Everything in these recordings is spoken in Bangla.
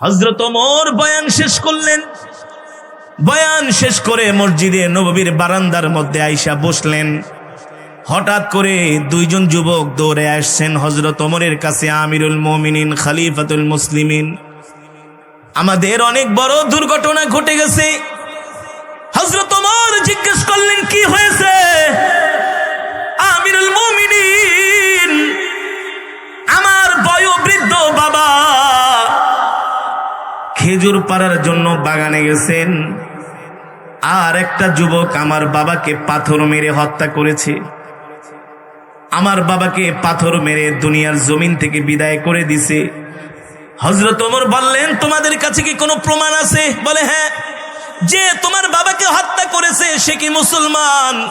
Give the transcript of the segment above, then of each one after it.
হজরত ওমর বয়ান শেষ করলেন। বয়ান শেষ করে মসজিদে নববীর বারান্দার মধ্যে আইসা বসলেন। হঠাৎ করে দুইজন যুবক দৌড়ে আসছেন হজরত ওমরের কাছে, আমিরুল মমিনিন, খালিফাতুল মুসলিমিন। আমাদের অনেক বড় দুর্ঘটনা ঘটে গেছে। হজরত ওমর জিজ্ঞেস করলেন, কি হয়েছে? আমিরুল মমিনিন, আমার বয়োবৃদ্ধ বাবা খেজুর পাড়ার জন্য বাগানে গেছেন। আর একটা যুবক আমার বাবাকে পাথর মেরে হত্যা করেছে। আমার বাবাকে পাথর মেরে দুনিয়ার জমিন থেকে বিদায় করে দিছে। হজরত ওমর বললেন, তোমাদের কাছে কি কোনো প্রমাণ আছে? বলে হ্যাঁ যে তোমার বাবাকে হত্যা করেছে সে কি মুসলমান?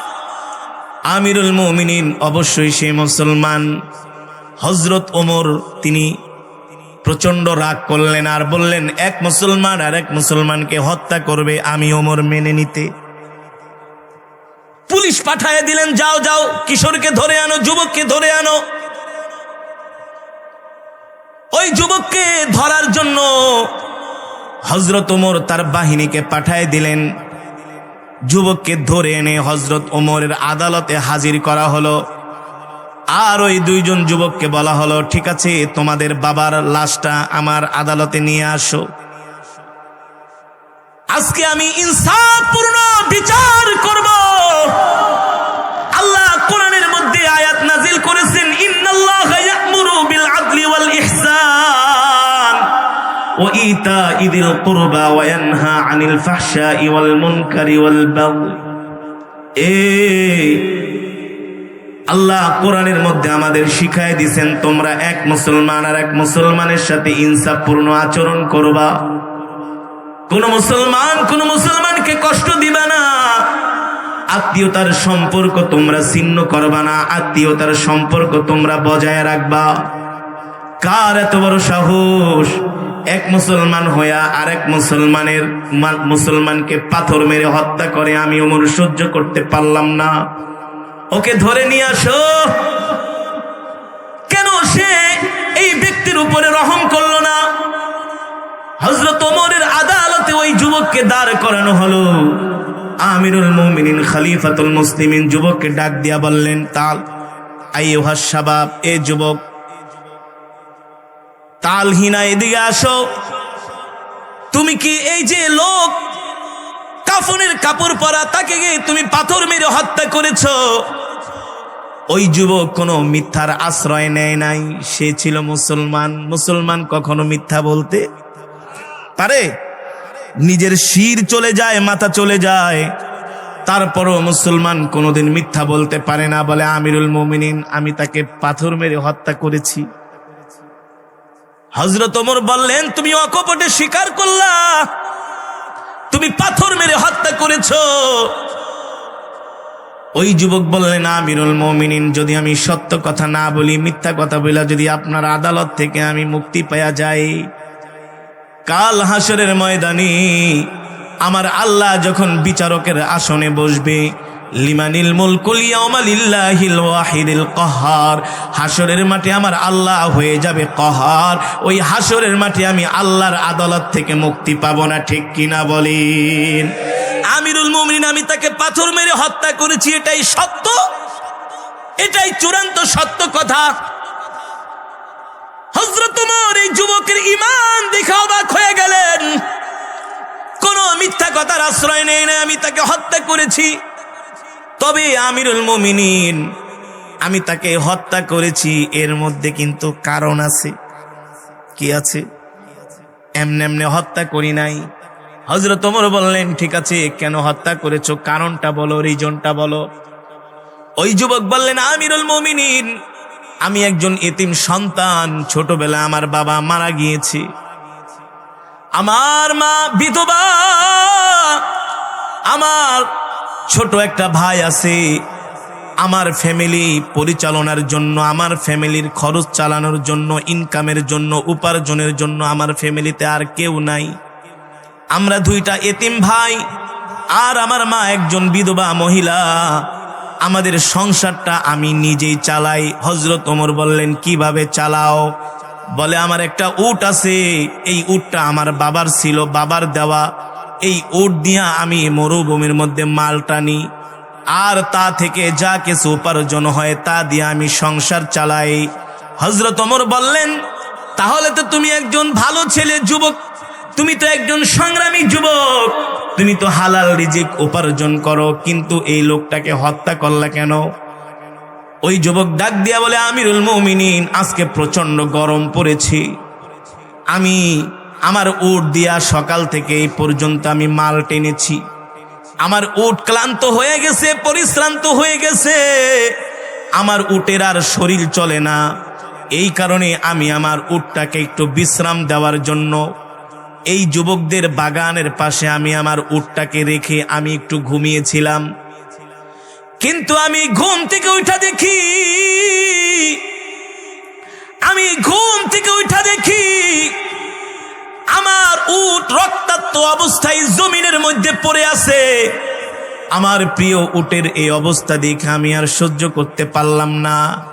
আমিরুল মুমিনিন অবশ্যই সে মুসলমান। হজরত ওমর তিনি প্রচণ্ড রাগ করলেন আর বললেন, এক মুসলমান আর এক মুসলমানকে হত্যা করবে আমি ওমর মেনে নিতে। পুলিশ পাঠায় দিলেন, যাও যাও, কিশোরকে ধরে আনো, যুবককে ধরে আনো। ওই যুবককে ধরার জন্য হজরত ওমর তার বাহিনীকে পাঠায় দিলেন। যুবককে ধরে এনে হজরত ওমরের আদালতে হাজির করা হলো। আর ওই দুইজন যুবককে বলা হলো, ঠিক আছে, তোমাদের বাবার লাশটা আমার আদালতে নিয়ে আসো। আজকে আমি ইনসাফপূর্ণ বিচার করব। আল্লাহ কোরআনের মধ্যে আয়াত নাজিল করেছেন, ইন্নাল্লাহা ইয়া'মুরু বিল আদলি ওয়াল ইহসান ওয়া ইতা'i যিল কুরবা ওয়া ইয়ানহা আনিল ফাহশাই ওয়াল মুনকারি ওয়াল বাগই। এ আল্লাহ কোরআনের মধ্যে আমাদের শিখায় দিছেন, তোমরা এক মুসলমান আর এক মুসলমানের সাথে ইনসাফপূর্ণ আচরণ করবা। কোন মুসলমান কোন মুসলমানকে কষ্ট দিবা না। আত্মীয়তার সম্পর্ক তোমরা ছিন্ন করবা না, আত্মীয়তার সম্পর্ক তোমরা বজায় রাখবা। কার এত বড় সাহস? এক মুসলমান হইয়া আরেক মুসলমানের মুসলমানকে পাথর মেরে হত্যা করে, আমি ওমর সহ্য করতে পারলাম না। ওকে ধরে নিয়ে আসো। কেন সে এই ব্যক্তির উপরে রহম করল না? হজরত ওমরের আদালতে ওই যুবককে দাঁড় করানো হলো। আমিরুল মুমিনিন খালিফাতুল মুসলিমিন যুবককে ডাক দিয়া বললেন, তাল আইয়ুহাস শাবাব, এ যুবক, তালহিনা এদিকে আসো। তুমি কি এই যে লোক, কাফনের কাপড় পরা, তাকে গিয়ে তুমি পাথর মেরে হত্যা করেছ? ওই যুবক কোনো মিথ্যার আশ্রয় নেয় নাই। সে ছিল মুসলমান। মুসলমান কখনো মিথ্যা বলতে পারে? নিজের শির চলে যায়, মাথা চলে যায়। তারপরও মুসলমান কোনোদিন মিথ্যা বলতে পারে না, বলে, আমিরুল মোমিনিন, আমি তাকে পাথর মেরে হত্যা করেছি। হজরত ওমর বললেন, তুমি অকপটে স্বীকার করলা। তুমি পাথর মেরে হত্যা করেছ। ওই যুবক বললেন আমিরুল মমিনিন, যদি আমি সত্য কথা না বলি, মিথ্যা কথা বলা যদি আপনার আদালত থেকে আমি মুক্তি পাওয়া যাই, কাল হাসরের ময়দানে আমার আল্লাহ যখন বিচারকের আসনে বসবে, লিমানিল কহার হাসরের মাঠে আমার আল্লাহ হয়ে যাবে কহার, ওই হাসরের মাঠে আমি আল্লাহর আদালত থেকে মুক্তি পাবো না, ঠিক কিনা বলেন? আমিরুল মুমিন আমি তাকে পাথর মেরে হত্যা করেছি, এটাই সত্য? এটাই চূড়ান্ত সত্য কথা। হজরত তোমার এই যুবকের ইমান দেখে অবাক হয়ে গেলেন। কোন মিথ্যা কথার আশ্রয় নেই, না আমি তাকে হত্যা করেছি। তবে আমিরুল মুমিনিন, আমি তাকে হত্যা করেছি, এর মধ্যে কিন্তু কারণ আছে। কি আছে? এমনে এমনে হত্যা করি নাই। হজরত ওমর বললেন, ঠিক আছে, কেন হত্যা করেছ? কারণটা বলো, রিজনটা বলো। ওই যুবক বললেন, আমিরুল মুমিনিন, আমি একজন এতিম সন্তান, ছোটবেলা আমার বাবা মারা গিয়েছে। আমার মা বিধবা, আমার ছোট একটা ভাই আছে। আমার ফ্যামিলি পরিচালনার জন্য, আমার ফ্যামিলির খরচ চালানোর জন্য, ইনকামের জন্য, উপার্জনের জন্য আমার ফ্যামিলিতে আর কেউ নাই। আমরা দুইটা এতিম ভাই, আর আমার মা একজন বিধবা মহিলা। আমাদের সংসারটা আমি নিজেই চালাই। হজরত ওমর বললেন, কীভাবে চালাও? বলে, আমার একটা উট আছে। এই উটটা আমার বাবার ছিল, বাবার দেওয়া। এই উট দিয়া আমি মরুভূমির মধ্যে মাল টানি। আর তা থেকে যা কিছু উপার্জন হয়, তা দিয়ে আমি সংসার চালাই। হজরত ওমর বললেন, তাহলে তো তুমি একজন ভালো ছেলে, যুবক তুমি তো একজন সংগ্রামী যুবক। তুমি তো হালাল রিজিক উপার্জন করো, কিন্তু এই লোকটাকে হত্যা করলা কেন? ওই যুবক ডাক দিয়া বলে, আমিরুল মমিনিন, আজকে প্রচণ্ড গরম পড়েছি। আমি আমার উট দিয়া সকাল থেকে এই পর্যন্ত আমি মাল টেনেছি। আমার উট ক্লান্ত হয়ে গেছে, পরিশ্রান্ত হয়ে গেছে। আমার উটের আর শরীর চলে না। এই কারণে আমি আমার উটটাকে একটু বিশ্রাম দেওয়ার জন্য এই যুবকদের বাগানের পাশে আমি আমার উটটাকে রেখে আমি একটু ঘুমিয়েছিলাম। কিন্তু আমি ঘুম থেকে উঠা দেখি, আমি ঘুম থেকে উঠা দেখি, আমার উট রক্তাক্ত অবস্থায় জমিনের মধ্যে পড়ে আছে। আমার প্রিয় উটের এই অবস্থা দেখে আমি আর সহ্য করতে পারলাম না।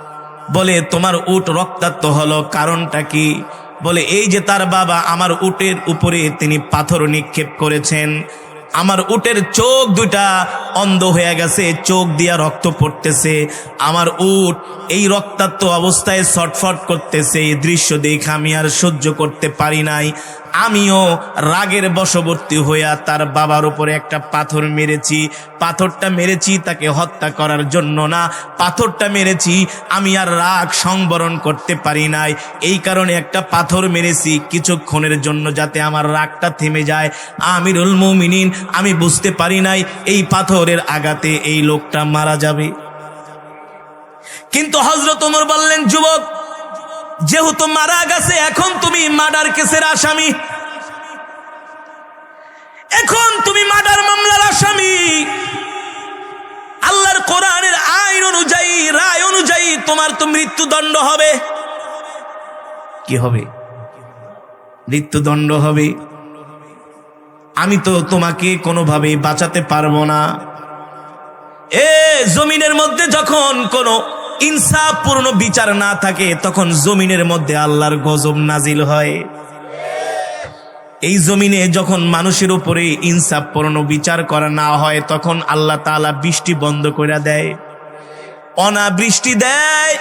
বলে, তোমার উট রক্তাক্ত হলো কারণটা কি? বলে, এই যে তার বাবা, আমার উটের উপরে তিনি পাথর নিক্ষেপ করেছেন। আমার উটের চোখ দুটা অন্ধ হয়ে গেছে, চোখ দিয়া রক্ত পড়তেছে। আমার উট এই রক্তাক্ত অবস্থায় ছটফট করতেছে। এই দৃশ্য দেখে আমি আর সহ্য করতে পারি নাই। আমিও রাগের বশবর্তী হইয়া তার বাবার উপরে একটা পাথর মেরেছি। পাথরটা মেরেছি তাকে হত্যা করার জন্য না। পাথরটা মেরেছি, আমি আর রাগ সংবরণ করতে পারি নাই। এই কারণে একটা পাথর মেরেছি কিছুক্ষণের জন্য যাতে আমার রাগটা থেমে যায়। আমিরুল মুমিনিন, আমি বুঝতে পারি নাই এই পাথরের আঘাতে এই লোকটা মারা যাবে। কিন্তু হজরত বললেন, যুবক, যেহেতু মারা গেছে, এখন তুমি মার্ডার কেসের আসামি। এখন তুমি মার্ডার মামলার আসামি। আল্লাহর কোরআনের আইন অনুযায়ী, রায় অনুযায়ী তোমার তো মৃত্যুদণ্ড হবে। কি হবে? মৃত্যুদণ্ড হবে? আমি তো তোমাকে কোনোভাবে বাঁচাতে পারব না। এ জমিনের মধ্যে যখন কোনো ইনসাফপূর্ণ বিচার না থাকে, তখন জমিনের মধ্যে আল্লাহর গজব নাজিল হয়। এই জমিনে যখন মানুষের উপরে ইনসাফপূর্ণ বিচার করা না হয়, তখন আল্লাহ তাআলা বৃষ্টি বন্ধ করে দেয়। অনাবৃষ্টি দেয়।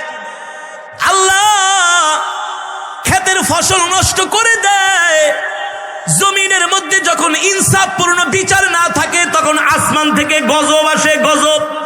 আল্লাহ ক্ষেতের ফসল নষ্ট করে দেয়। জমিনের মধ্যে যখন ইনসাফপূর্ণ বিচার না থাকে, তখন আসমান থেকে গজব আসে, গজব।